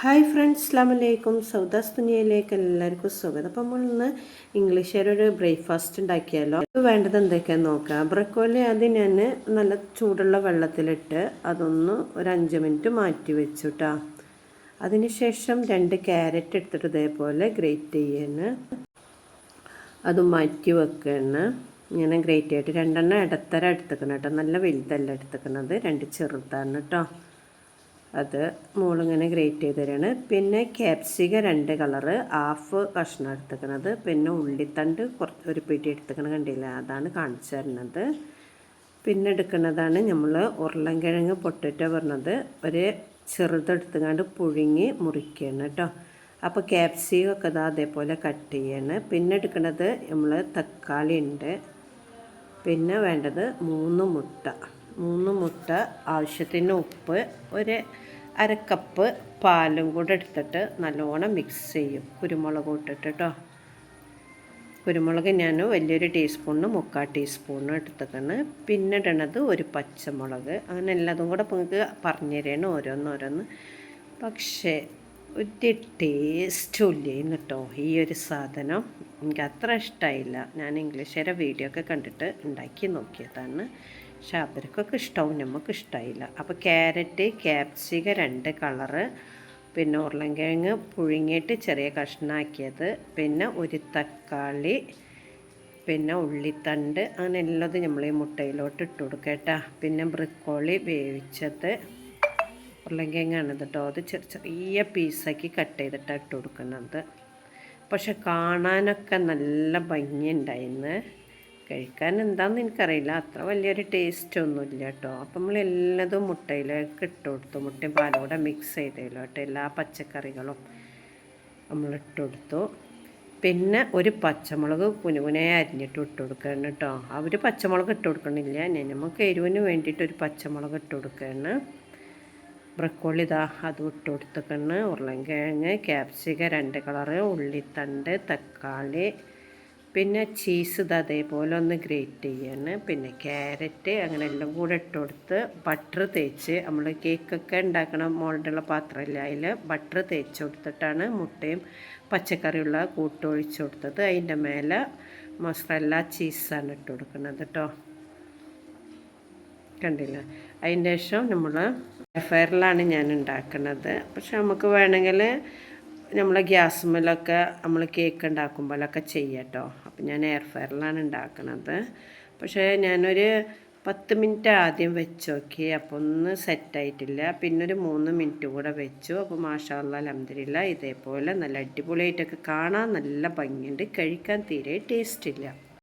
Hi friends അസ്ലാം വലൈക്കും സൗദാസ് ദുനിയയിലേക്ക് എല്ലാവർക്കും സ്വാഗതം. അപ്പം നമ്മൾ ഇന്ന് ഇംഗ്ലീഷുകാരൊരു ബ്രേക്ക്ഫാസ്റ്റ് ഉണ്ടാക്കിയാലോ? അത് വേണ്ടത് എന്തൊക്കെയാ നോക്കാം. ബ്രക്കോലി ആദ്യം ഞാൻ നല്ല ചൂടുള്ള വെള്ളത്തിലിട്ട് അതൊന്ന് ഒരു അഞ്ച് മിനിറ്റ് മാറ്റി വെച്ചു കേട്ടോ അതിനുശേഷം രണ്ട് ക്യാരറ്റ് എടുത്തിട്ട് ഇതേപോലെ ഗ്രേറ്റ് ചെയ്യാണ്. അത് മാറ്റി വെക്കുകയാണ് ഇങ്ങനെ ഗ്രേറ്റ് ആയിട്ട് രണ്ടെണ്ണം ഇടത്തരം എടുത്തേക്കണം കേട്ടോ. നല്ല വലുതല്ല എടുത്തേക്കണത്. രണ്ട് ചെറുതാണ് കേട്ടോ. അത് മോളിങ്ങനെ ഗ്രേറ്റ് ചെയ്ത് തരികയാണ് പിന്നെ ക്യാപ്സിക രണ്ട് കളറ് ഹാഫ് കഷ്ണം എടുത്തേക്കണത് പിന്നെ ഉള്ളിത്തണ്ട് കുറച്ച് ഒരു പിടി എടുത്തേക്കണ കണ്ടില്ല അതാണ് കാണിച്ചു തരുന്നത്. പിന്നെ എടുക്കുന്നതാണ് നമ്മൾ ഉരുളൻകിഴങ്ങ് പൊട്ടിട്ട് പറഞ്ഞത് ഒരു ചെറുതെടുത്തുകൊണ്ട് പുഴുങ്ങി മുറിക്കുകയാണ് കേട്ടോ. അപ്പോൾ ക്യാപ്സിയും ഒക്കെ അത് അതേപോലെ കട്ട് ചെയ്യാണ്. പിന്നെ എടുക്കുന്നത് നമ്മൾ തക്കാളി ഉണ്ട് പിന്നെ വേണ്ടത് മൂന്ന് മുട്ട. മൂന്ന് മുട്ട ആവശ്യത്തിന് ഉപ്പ് ഒരു അരക്കപ്പ് പാലും കൂടെ എടുത്തിട്ട് നല്ലോണം മിക്സ് ചെയ്യും. കുരുമുളക് ഇട്ടിട്ട് കേട്ടോ കുരുമുളക് ഞാൻ വലിയൊരു ടീസ്പൂണിന് മുക്കാൽ ടീസ്പൂണ് എടുത്തേക്കാണ് പിന്നെ ഇടണത് ഒരു പച്ചമുളക്. അങ്ങനെ എല്ലാതും കൂടെ നിങ്ങൾക്ക് പറഞ്ഞു തരണം ഓരോന്നോരോന്ന്. പക്ഷേ ഒരു ടേസ്റ്റും ഇല്ലേന്ന് കേട്ടോ ഈ ഒരു സാധനം. എനിക്ക് അത്ര ഇഷ്ടമായില്ല ഞാൻ ഇംഗ്ലീഷുകാരെ വീഡിയോ ഒക്കെ കണ്ടിട്ട് ഉണ്ടാക്കി നോക്കിയതാണ്. പക്ഷെ അവർക്കൊക്കെ ഇഷ്ടമാവും നമുക്ക് ഇഷ്ടമായില്ല അപ്പോൾ ക്യാരറ്റ് ക്യാപ്സിക രണ്ട് കളറ് പിന്നെ ഉരുളൻകിഴങ്ങ് പുഴുങ്ങിയിട്ട് ചെറിയ കഷ്ണാക്കിയത് പിന്നെ ഒരു തക്കാളി പിന്നെ ഉള്ളിത്തണ്ട് അങ്ങനെ എല്ലാതും നമ്മൾ ഈ മുട്ടയിലോട്ട് ഇട്ട് കൊടുക്കുക കേട്ടോ. പിന്നെ ബ്രിക്കോളി വേവിച്ചത് ഉരുളൻകിഴങ്ങാണ് കേട്ടോ. അത് ചെറിയ ചെറിയ പീസാക്കി കട്ട് ചെയ്തിട്ടാണ് ഇട്ട് കൊടുക്കുന്നത്. പക്ഷെ കാണാനൊക്കെ നല്ല ഭംഗിയുണ്ടായിരുന്നു കഴിക്കാൻ എന്താണെന്ന് എനിക്കറിയില്ല അത്ര വലിയൊരു ടേസ്റ്റ് ഒന്നുമില്ല കേട്ടോ. അപ്പം നമ്മൾ എല്ലാതും മുട്ടയിലേക്ക് ഇട്ട് കൊടുത്തു മുട്ടയും പാലും കൂടെ മിക്സ് ചെയ്തല്ലോ കേട്ടോ. എല്ലാ പച്ചക്കറികളും നമ്മൾ ഇട്ട് കൊടുത്തു പിന്നെ ഒരു പച്ചമുളക് കുനുകുനെ അരിഞ്ഞിട്ട് ഇട്ട് കൊടുക്കണം കേട്ടോ അവർ പച്ചമുളക് ഇട്ട് കൊടുക്കണില്ല ഞാൻ നമുക്ക് എരിവിന് വേണ്ടിയിട്ട് ഒരു പച്ചമുളക് ഇട്ട് കൊടുക്കുകയാണ് ബ്രക്കോളി ഇതാ അത് ഇട്ട് കൊടുത്തേക്കണ് ഉരുളൻകിഴങ്ങ് ക്യാപ്സിക്ക രണ്ട് കളറ് ഉള്ളിത്തണ്ട് തക്കാളി പിന്നെ ചീസ് ഇത് അതേപോലെ ഒന്ന് ഗ്രേറ്റ് ചെയ്യാണ്. പിന്നെ ക്യാരറ്റ് അങ്ങനെ എല്ലാം കൂടെ ഇട്ട് കൊടുത്ത് ബട്ടർ തേച്ച് നമ്മൾ കേക്കൊക്കെ ഉണ്ടാക്കണ മോളുടെ പാത്രമില്ല അതിൽ ബട്ടർ തേച്ച് കൊടുത്തിട്ടാണ് മുട്ടയും പച്ചക്കറിയുള്ള കൂട്ടൊഴിച്ച് കൊടുത്തത് അതിന്റെ മേലെ മസാല ചീസാണ് ഇട്ട് കൊടുക്കുന്നത് കേട്ടോ കണ്ടില്ല? അതിന്റെ ശേഷം നമ്മൾ ഫയറിലാണ് ഞാൻ ഉണ്ടാക്കുന്നത് പക്ഷെ നമുക്ക് വേണമെങ്കിൽ നമ്മൾ ഗ്യാസുമ്മലൊക്കെ നമ്മൾ കേക്ക് ഉണ്ടാക്കുമ്പോഴൊക്കെ ചെയ്യാട്ടോ. അപ്പം ഞാൻ എയർ ഫയറിലാണ് ഉണ്ടാക്കുന്നത് പക്ഷേ ഞാനൊരു പത്ത് മിനിറ്റ് ആദ്യം വെച്ച് നോക്കി അപ്പോൾ ഒന്ന് സെറ്റായിട്ടില്ല പിന്നെ ഒരു മൂന്ന് മിനിറ്റ് കൂടെ വെച്ചു. അപ്പോൾ മാഷാല്ല അലഹമില്ല ഇതേപോലെ നല്ല അടിപൊളിയായിട്ടൊക്കെ കാണാൻ നല്ല ഭംഗിയുണ്ട്. കഴിക്കാൻ തീരെ ടേസ്റ്റ് ഇല്ല.